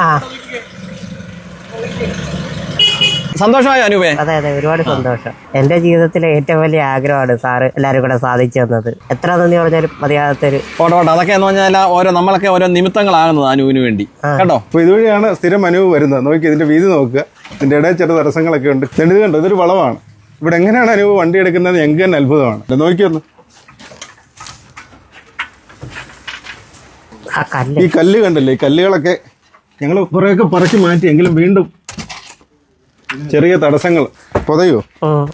ആ. സന്തോഷമായ അനൂപേ. അതെ അതെ ഒരുപാട് സന്തോഷം. എന്റെ ജീവിതത്തിലെ ഏറ്റവും വലിയ ആഗ്രഹമാണ് സാറ് എല്ലാവരും കൂടെ സാധിച്ചു തന്നത്. എത്ര നന്ദി പറഞ്ഞാലും മതിയാകാത്തൊരു പോട്ടെ പോട്ടെ. അതൊക്കെ എന്ന് പറഞ്ഞാൽ ഓരോ നമ്മളൊക്കെ ഓരോ നിമിത്തങ്ങളാകുന്നത് അനുവിന് വേണ്ടി. കേട്ടോ? അപ്പൊ ഇതുവഴിയാണ് സ്ഥിരം അനുവ് വരുന്നത്. നോക്കി ഇതിന്റെ വീതി നോക്കുക. ഇതിന്റെ ഇടയിൽ ചില തടസ്സങ്ങളൊക്കെ ഉണ്ട്. ഇത് കണ്ടോ? ഇതൊരു വളവാണ്. ഇവിടെ എങ്ങനെയാണ് അനുവ് വണ്ടി എടുക്കുന്നത്? ഞങ്ങൾക്ക് തന്നെ അത്ഭുതമാണ്. നോക്കിയൊന്ന് കല്ല്. ഈ കല്ല് കണ്ടല്ലേ? ഈ കല്ലുകളൊക്കെ ഞങ്ങൾ കുറേയൊക്കെ പറക്കി മാറ്റി എങ്കിലും വീണ്ടും ചെറിയ തടസ്സങ്ങൾ. പൊതയോ?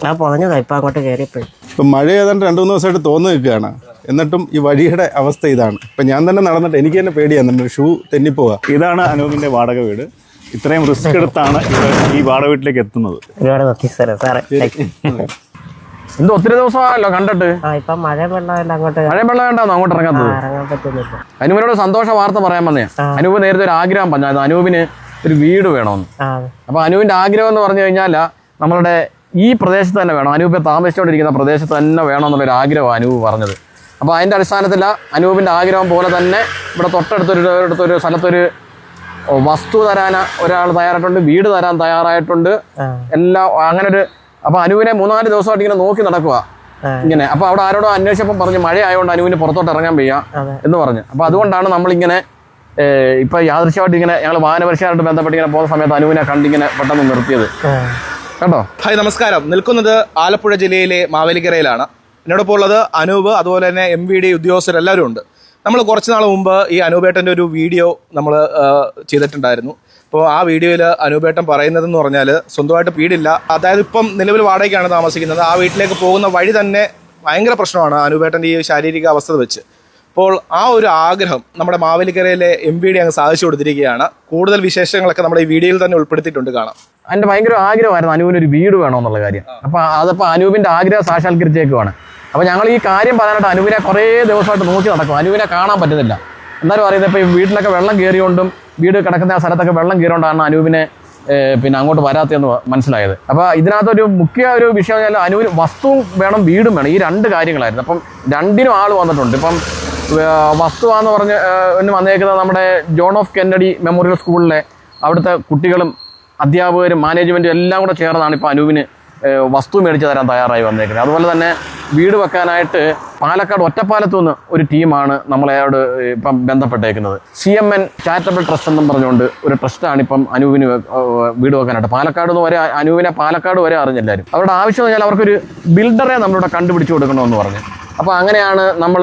ഞാൻ ആ പൊതഞ്ഞതാ ഇപ്പൊ അങ്ങോട്ട് കയറിയപ്പോഴും ഇപ്പം മഴ ഏതാണ്ട് രണ്ടു മൂന്ന് ദിവസമായിട്ട് തോന്നു നിൽക്കുകയാണ്. എന്നിട്ടും ഈ വഴിയുടെ അവസ്ഥ ഇതാണ്. ഇപ്പം ഞാൻ തന്നെ നടന്നിട്ട് എനിക്ക് തന്നെ പേടിയാകുന്നുണ്ട് ഷൂ തെന്നിപ്പോവാ. ഇതാണ് അനൂപിന്റെ വാടക വീട്. ഇത്രയും റിസ്ക് എടുത്താണ് ഈ വാടക വീട്ടിലേക്ക് എത്തുന്നത്. ഒരുപാട് നന്ദി സാറേ സാറേ. എന്തോ ഒത്തിരി ദിവസമായല്ലോ കണ്ടിട്ട്. ഇപ്പൊ മഴ അങ്ങോട്ട് വെള്ളം വേണ്ടാന്നോ അങ്ങോട്ട് ഇറങ്ങാത്തത് ഇറങ്ങാൻ പറ്റുന്നില്ല. അനൂപിനോട് സന്തോഷ വാർത്ത പറയാൻ വന്നേ. അനൂപ് നേരത്തെ ഒരു ആഗ്രഹം പറഞ്ഞത് അനൂപിന് ഒരു വീട് വേണമെന്ന്. അപ്പൊ അനൂപിന്റെ ആഗ്രഹം എന്ന് പറഞ്ഞു കഴിഞ്ഞാൽ നമ്മളുടെ ഈ പ്രദേശത്ത് തന്നെ വേണം. അനൂപ് താമസിച്ചുകൊണ്ടിരിക്കുന്ന പ്രദേശത്ത് തന്നെ വേണം എന്നുള്ളൊരു ആഗ്രഹമാണ് അനൂപ് പറഞ്ഞത്. അപ്പോൾ അതിന്റെ അടിസ്ഥാനത്തിൽ അനൂപിന്റെ ആഗ്രഹം പോലെ തന്നെ ഇവിടെ തൊട്ടടുത്തൊരു അടുത്തൊരു സ്ഥലത്തൊരു വസ്തു തരാൻ ഒരാൾ തയ്യാറായിട്ടുണ്ട് വീട് തരാൻ തയ്യാറായിട്ടുണ്ട്. എല്ലാ എല്ലാം അങ്ങനെ ഒരു അപ്പൊ അനുവിനെ മൂന്നാൽ ദിവസമായിട്ട് ഇങ്ങനെ നോക്കി നടക്കുക ഇങ്ങനെ. അപ്പൊ അവിടെ ആരോടോ അന്വേഷിച്ചപ്പോൾ പറഞ്ഞു മഴ ആയതുകൊണ്ട് അനുവിന് പുറത്തോട്ട് ഇറങ്ങാൻ വയ്യ എന്ന് പറഞ്ഞു. അപ്പൊ അതുകൊണ്ടാണ് നമ്മൾ ഇങ്ങനെ ഇപ്പൊ യാദൃശ്യമായിട്ട് ഇങ്ങനെ ഞങ്ങൾ വാഹനപരിശായിട്ട് ബന്ധപ്പെട്ട് ഇങ്ങനെ പോകുന്ന സമയത്ത് അനുവിനെ കണ്ടിങ്ങനെ പെട്ടെന്ന് നിർത്തിയത്. കേട്ടോ? ഹായ് നമസ്കാരം. നിൽക്കുന്നത് ആലപ്പുഴ ജില്ലയിലെ മാവേലിക്കരയിലാണ്. എന്നോടൊപ്പം ഉള്ളത് അനൂപ് അതുപോലെ തന്നെ എം വി ഡി ഉദ്യോഗസ്ഥരെല്ലാവരും ഉണ്ട്. നമ്മൾ കുറച്ച് നാൾ മുമ്പ് ഈ അനൂപേട്ടന്റെ ഒരു വീഡിയോ നമ്മൾ ചെയ്തിട്ടുണ്ടായിരുന്നു. അപ്പോൾ ആ വീഡിയോയിൽ അനൂപേട്ടൻ പറയുന്നതെന്ന് പറഞ്ഞാൽ സ്വന്തമായിട്ട് വീടില്ല. അതായത് ഇപ്പം നിലവിൽ വാടകയ്ക്കാണ് താമസിക്കുന്നത്. ആ വീട്ടിലേക്ക് പോകുന്ന വഴി തന്നെ ഭയങ്കര പ്രശ്നമാണ് അനൂപേട്ടന്റെ ഈ ശാരീരിക അവസ്ഥ വെച്ച്. അപ്പോൾ ആ ഒരു ആഗ്രഹം നമ്മുടെ മാവേലിക്കരയിലെ എം വി ഡി അങ്ങ് സാധിച്ചു കൊടുത്തിരിക്കുകയാണ്. കൂടുതൽ വിശേഷങ്ങളൊക്കെ നമ്മുടെ ഈ വീഡിയോയിൽ തന്നെ ഉൾപ്പെടുത്തിയിട്ടുണ്ട് കാണാം. എന്റെ ഭയങ്കര ആഗ്രഹമായിരുന്നു അനുവിന് ഒരു വീട് വേണമെന്നുള്ള കാര്യം. അപ്പോൾ അതപ്പോൾ അനുവിന്റെ ആഗ്രഹം സാക്ഷാത്കരിച്ചേക്കുവാണ്. അപ്പോൾ ഞങ്ങൾ ഈ കാര്യം പറയാനായിട്ട് അനുവിനെ കുറേ ദിവസമായിട്ട് നോക്കി നടക്കും. അനുവിനെ കാണാൻ പറ്റുന്നില്ല. എന്നാലും അറിയുന്നത് ഇപ്പോൾ ഈ വീട്ടിലൊക്കെ വെള്ളം കയറിയോണ്ടും വീട് കിടക്കുന്ന ആ സ്ഥലത്തൊക്കെ വെള്ളം കീറോണ്ടാണ് അനൂപിനെ പിന്നെ അങ്ങോട്ട് വരാത്തതെന്ന് മനസ്സിലായത്. അപ്പോൾ ഇതിനകത്തൊരു മുഖ്യ ഒരു വിഷയം എന്ന് പറഞ്ഞാൽ അനുവിന് വസ്തുവും വേണം വീടും വേണം. ഈ രണ്ട് കാര്യങ്ങളായിരുന്നു. അപ്പം രണ്ടിനും ആൾ വന്നിട്ടുണ്ട്. ഇപ്പം വസ്തുവാന്ന് പറഞ്ഞ് വന്നേക്കുന്നത് നമ്മുടെ ജോൺ ഓഫ് കെന്നഡി മെമ്മോറിയൽ സ്കൂളിലെ അവിടുത്തെ കുട്ടികളും അധ്യാപകരും മാനേജ്മെന്റും എല്ലാം കൂടെ ചേർന്നാണ് ഇപ്പോൾ അനുവിന് ഏഹ്, വസ്തു മേടിച്ച് തരാൻ തയ്യാറായി വന്നേക്കുന്നത്. അതുപോലെ തന്നെ വീട് വെക്കാനായിട്ട് പാലക്കാട് ഒറ്റപ്പാലത്തു നിന്ന് ഒരു ടീമാണ് നമ്മളെയോട് ഇപ്പം ബന്ധപ്പെട്ടേക്കുന്നത്. C M N charitable trust എന്നും പറഞ്ഞുകൊണ്ട് ഒരു ട്രസ്റ്റാണ് ഇപ്പം അനൂപിന് വെ- വീട് വെക്കാനായിട്ട്. പാലക്കാട് നിന്ന് വരെ അനുവിനെ പാലക്കാട് വരെ അറിഞ്ഞെല്ലാവരും അവരുടെ ആവശ്യം എന്ന് പറഞ്ഞാൽ അവർക്കൊരു ബിൽഡറെ നമ്മളിവിടെ കണ്ടുപിടിച്ചു കൊടുക്കണമെന്ന് പറഞ്ഞു. അപ്പോൾ അങ്ങനെയാണ് നമ്മൾ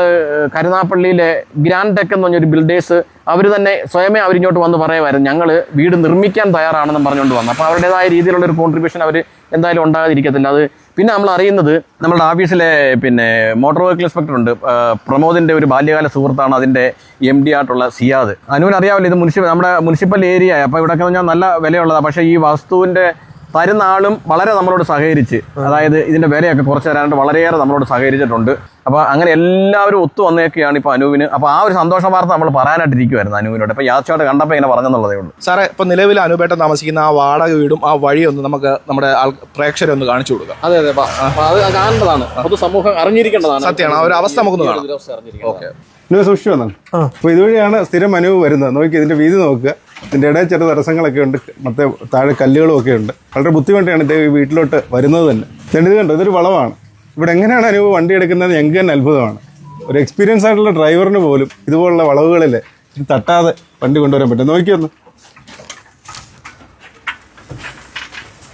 കരുനാപ്പള്ളിയിലെ ഗ്രാൻഡ് ടെക് എന്ന് പറഞ്ഞൊരു ബിൽഡേഴ്സ് അവർ തന്നെ സ്വയമേ അവരിങ്ങോട്ട് വന്ന് പറയുമായിരുന്നു ഞങ്ങൾ വീട് നിർമ്മിക്കാൻ തയ്യാറാണെന്നും പറഞ്ഞുകൊണ്ട് വന്നു. അപ്പോൾ അവരുടേതായ രീതിയിലുള്ള ഒരു കോൺട്രിബ്യൂഷൻ അവർ എന്തായാലും ഉണ്ടാകാതിരിക്കത്തില്ല. അത് പിന്നെ നമ്മൾ അറിയുന്നത് നമ്മുടെ ഓഫീസിലെ പിന്നെ മോട്ടോർ വെഹിക്കിൾ ഇൻസ്പെക്ടർ ഉണ്ട് പ്രമോദിന്റെ ഒരു ബാല്യകാല സുഹൃത്താണ് അതിന്റെ എം ഡി ആയിട്ടുള്ള സിയാദ്. അനുവിന് ഇത് മുനിസിപ്പൽ നമ്മുടെ മുനിസിപ്പൽ ഏരിയ അപ്പോൾ ഇവിടെ പറഞ്ഞാൽ നല്ല വിലയുള്ളതാണ് പക്ഷേ ഈ വസ്തുവിന്റെ തരുന്ന ആളും വളരെ നമ്മളോട് സഹകരിച്ച് അതായത് ഇതിന്റെ വിലയൊക്കെ കുറച്ച് തരാനായിട്ട് വളരെയേറെ നമ്മളോട് സഹകരിച്ചിട്ടുണ്ട്. അപ്പോൾ അങ്ങനെ എല്ലാവരും ഒത്തു വന്നേക്കെയാണ് ഇപ്പോൾ അനുവിന് അപ്പോൾ ആ ഒരു സന്തോഷ വാർത്ത നമ്മൾ പറയാനായിട്ടിരിക്കുമായിരുന്നു അനുവിനോട് അപ്പോൾ യാത്രയോടെ കണ്ടപ്പോൾ ഇങ്ങനെ പറഞ്ഞെന്നുള്ളതേ ഉള്ളൂ. സാറേ ഇപ്പൊ നിലവിൽ അനുപേട്ടം താമസിക്കുന്ന ആ വാടക വീടും ആ വഴിയൊന്നും നമുക്ക് നമ്മുടെ ആൾ പ്രേക്ഷകരെ ഒന്ന് കാണിച്ചു കൊടുക്കാം. അതെ അതെ അത് കാണേണ്ടതാണ്. പൊതുസമൂഹം അറിഞ്ഞിരിക്കേണ്ടതാണ്. സത്യമാണ് ആ ഒരു അവസ്ഥ നമുക്കൊന്ന് കാണാം. ഓക്കെ. സൂക്ഷിച്ചു വന്നാണ് അപ്പോൾ ഇതുവഴിയാണ് സ്ഥിരം അനുവ് വരുന്നത്. നോക്കി ഇതിന്റെ വീതി നോക്കുക. ഇതിന്റെ ഇടയിൽ ചില തടസ്സങ്ങളൊക്കെ ഉണ്ട്. മറ്റേ താഴെ കല്ലുകളും ഒക്കെ ഉണ്ട്. വളരെ ബുദ്ധിമുട്ടാണ് ഈ വീട്ടിലോട്ട് വരുന്നത് തന്നെ. ഇത് കണ്ടോ? ഇതൊരു വളവാണ്. ഇവിടെ എങ്ങനെയാണ് അനുഭവം വണ്ടി എടുക്കുന്നത്? ഞങ്ങൾക്ക് തന്നെ അത്ഭുതമാണ്. ഒരു എക്സ്പീരിയൻസ് ആയിട്ടുള്ള ഡ്രൈവറിന് പോലും ഇതുപോലുള്ള വളവുകളിൽ തട്ടാതെ വണ്ടി കൊണ്ടുവരാൻ പറ്റും. നോക്കിയൊന്ന്.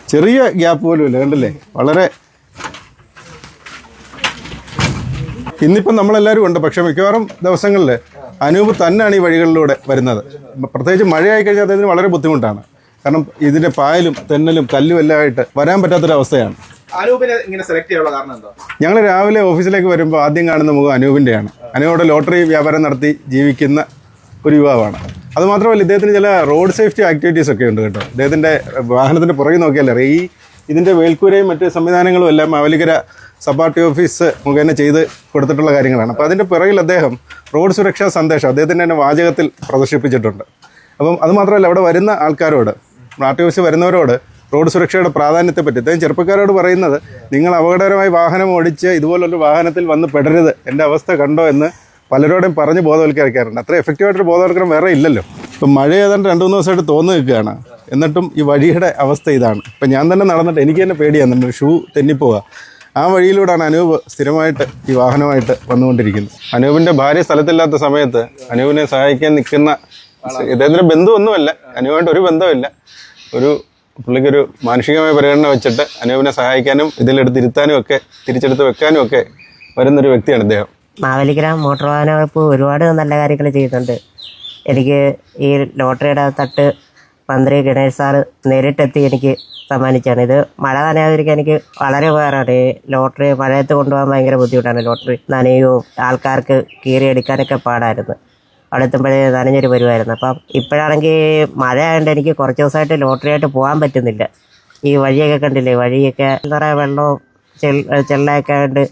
ചെറിയ ഗ്യാപ്പ് പോലും ഇല്ല കണ്ടില്ലേ? വളരെ ഇന്നിപ്പം നമ്മളെല്ലാവരും ഉണ്ട്. പക്ഷേ മിക്കവാറും ദിവസങ്ങളിൽ അനൂപ് തന്നെയാണ് ഈ വഴികളിലൂടെ വരുന്നത്. പ്രത്യേകിച്ച് മഴയായി കഴിഞ്ഞാൽ അദ്ദേഹത്തിന് വളരെ ബുദ്ധിമുട്ടാണ്. കാരണം ഇതിന്റെ പായലും തെന്നലും കല്ലും എല്ലാം ആയിട്ട് വരാൻ പറ്റാത്തൊരവസ്ഥയാണ്. ഞങ്ങൾ രാവിലെ ഓഫീസിലേക്ക് വരുമ്പോൾ ആദ്യം കാണുന്ന മുഖം അനൂപിന്റെയാണ് അനൂപിടെ ലോട്ടറി വ്യാപാരം നടത്തി ജീവിക്കുന്ന ഒരു യുവാവാണ്. അതുമാത്രമല്ല ഇദ്ദേഹത്തിന് ചില റോഡ് സേഫ്റ്റി ആക്ടിവിറ്റീസ് ഒക്കെ ഉണ്ട് കേട്ടോ. ഇദ്ദേഹത്തിന്റെ വാഹനത്തിന്റെ പുറകെ നോക്കിയാലേ ഈ ഇതിന്റെ വേൽക്കൂരയും മറ്റ് സംവിധാനങ്ങളും എല്ലാം മാവലിക്കര സബാർട്ടി ഓഫീസ് മുഖേന ചെയ്ത് കൊടുത്തിട്ടുള്ള കാര്യങ്ങളാണ്. അപ്പോൾ അതിന്റെ പിറകിൽ അദ്ദേഹം റോഡ് സുരക്ഷാ സന്ദേശം അദ്ദേഹത്തിന്റെ തന്നെ വാചകത്തിൽ പ്രദർശിപ്പിച്ചിട്ടുണ്ട്. അപ്പം അതുമാത്രമല്ല അവിടെ വരുന്ന ആൾക്കാരോട് ആർ ഓഫീസ് വരുന്നവരോട് റോഡ് സുരക്ഷയുടെ പ്രാധാന്യത്തെപ്പറ്റി അദ്ദേഹം ചെറുപ്പക്കാരോട് പറയുന്നത് നിങ്ങൾ അപകടകരമായി വാഹനം ഓടിച്ച് ഇതുപോലൊരു വാഹനത്തിൽ വന്ന് പെടരുത്. എന്റെ അവസ്ഥ കണ്ടോ? എന്ന് പലരോടും പറഞ്ഞ് ബോധവൽക്കരിക്കാറുണ്ട്. അത്ര എഫക്റ്റീവായിട്ടൊരു ബോധവൽക്കരണം വേറെ ഇല്ലല്ലോ. ഇപ്പം മഴ ഏതാണ്ട് രണ്ട് മൂന്ന് ദിവസമായിട്ട് തോന്നു നിൽക്കുകയാണ്. എന്നിട്ടും ഈ വഴിയുടെ അവസ്ഥ ഇതാണ്. ഇപ്പം ഞാൻ തന്നെ നടന്നിട്ട് എനിക്ക് തന്നെ പേടിയാണ്. ഷൂ തെന്നിപ്പോവുക ആ വഴിയിലൂടെയാണ് അനൂപ് സ്ഥിരമായിട്ട് ഈ വാഹനമായിട്ട് വന്നുകൊണ്ടിരിക്കുന്നത്. അനൂപിന്റെ ഭാര്യ സ്ഥലത്തില്ലാത്ത സമയത്ത് അനൂപിനെ സഹായിക്കാൻ നിൽക്കുന്ന ഇദ്ദേഹത്തിന്റെ ബന്ധുവൊന്നുമല്ല. അനൂപായിട്ട് ഒരു ബന്ധമില്ല ഒരു പുള്ളിക്കൊരു മാനുഷികമായ പരിഗണന വെച്ചിട്ട് അനൂപിനെ സഹായിക്കാനും ഇതിലെടുത്ത് ഇരുത്താനും ഒക്കെ തിരിച്ചെടുത്ത് വെക്കാനും ഒക്കെ വരുന്നൊരു വ്യക്തിയാണ് ഇദ്ദേഹം. മാവേലിക്കര മോട്ടോർ വാഹന വകുപ്പ് ഒരുപാട് നല്ല കാര്യങ്ങൾ ചെയ്യുന്നുണ്ട് എനിക്ക് ഈ ലോട്ടറിയുടെ തട്ട് മന്ത്രി ഗണേഷ് സാറ് നേരിട്ടെത്തി എനിക്ക് സമ്മാനിച്ചാണ്. ഇത് മഴ നനയാതിരിക്കാൻ എനിക്ക് വളരെ ഉപകാരമാണ്. ഈ ലോട്ടറി മഴയത്ത് കൊണ്ടുപോകാൻ ഭയങ്കര ബുദ്ധിമുട്ടാണ് ലോട്ടറി നനയുകയും ആൾക്കാർക്ക് കീറിയെടുക്കാനൊക്കെ പാടായിരുന്നു. അവിടെ എത്തുമ്പോഴേ നനഞ്ഞൊരു വരുമായിരുന്നു അപ്പം ഇപ്പോഴാണെങ്കിൽ മഴ ആയതുകൊണ്ട് എനിക്ക് കുറച്ച് ദിവസമായിട്ട് ലോട്ടറി ആയിട്ട് പോകാൻ പറ്റുന്നില്ല. ഈ വഴിയൊക്കെ കണ്ടില്ലേ? വഴിയൊക്കെ നിറയെ വെള്ളവും ചെൾ ചെള്ളയൊക്കെ ആയതുകൊണ്ട്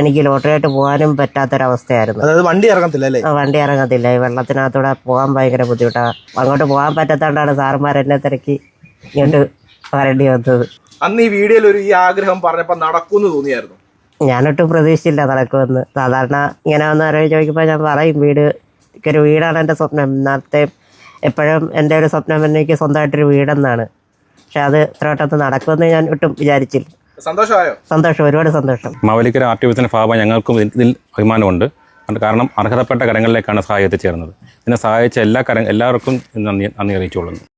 എനിക്ക് ലോട്ടറിയായിട്ട് പോകാനും പറ്റാത്തൊരവസ്ഥയായിരുന്നു. അതായത് വണ്ടി ഇറങ്ങത്തില്ല അല്ലേ? വണ്ടി ഇറങ്ങത്തില്ല. ഈ വെള്ളത്തിനകത്തൂടെ പോകാൻ ഭയങ്കര ബുദ്ധിമുട്ടാണ് അങ്ങോട്ട് പോകാൻ പറ്റാത്തതുകൊണ്ടാണ് സാർമാർ എന്നെ തിരക്കി ഇങ്ങോട്ട് വരേണ്ടി വന്നത്. അന്ന് ഈ വീഡിയോയിൽ ഒരു ഈ ആഗ്രഹം പറഞ്ഞപ്പോൾ നടക്കുമെന്ന് തോന്നിയായിരുന്നു. ഞാനൊട്ടും പ്രതീക്ഷിച്ചില്ല നടക്കുമെന്ന്. സാധാരണ ഇങ്ങനെ വന്ന് ആരോഗ്യം ചോദിക്കുമ്പോൾ ഞാൻ പറയും വീട് ഒരു വീടാണ് എന്റെ സ്വപ്നം. നേരത്തെ എപ്പോഴും എന്റെ ഒരു സ്വപ്നം എനിക്ക് സ്വന്തമായിട്ടൊരു വീടെന്നാണ്. പക്ഷെ അത് ഇത്ര വട്ടത്ത് നടക്കുമെന്ന് ഞാൻ ഒട്ടും വിചാരിച്ചില്ല. സന്തോഷമായോ? സന്തോഷം ഒരുപാട് സന്തോഷം. മാവലിക്കര ആർ ടി ഒഫിസിന്റെ ഭാഗമായി ഞങ്ങൾക്കും ഇതിൽ- ഇതിൽ അഭിമാനമുണ്ട്. കാരണം അർഹതപ്പെട്ട കരങ്ങളിലേക്കാണ് സഹായം എത്തിച്ചേർന്നത്. ഇതിനെ സഹായിച്ച എല്ലാ കര എല്ലാവർക്കും നന്ദി നന്ദി അറിയിച്ചുകൊള്ളുന്നു.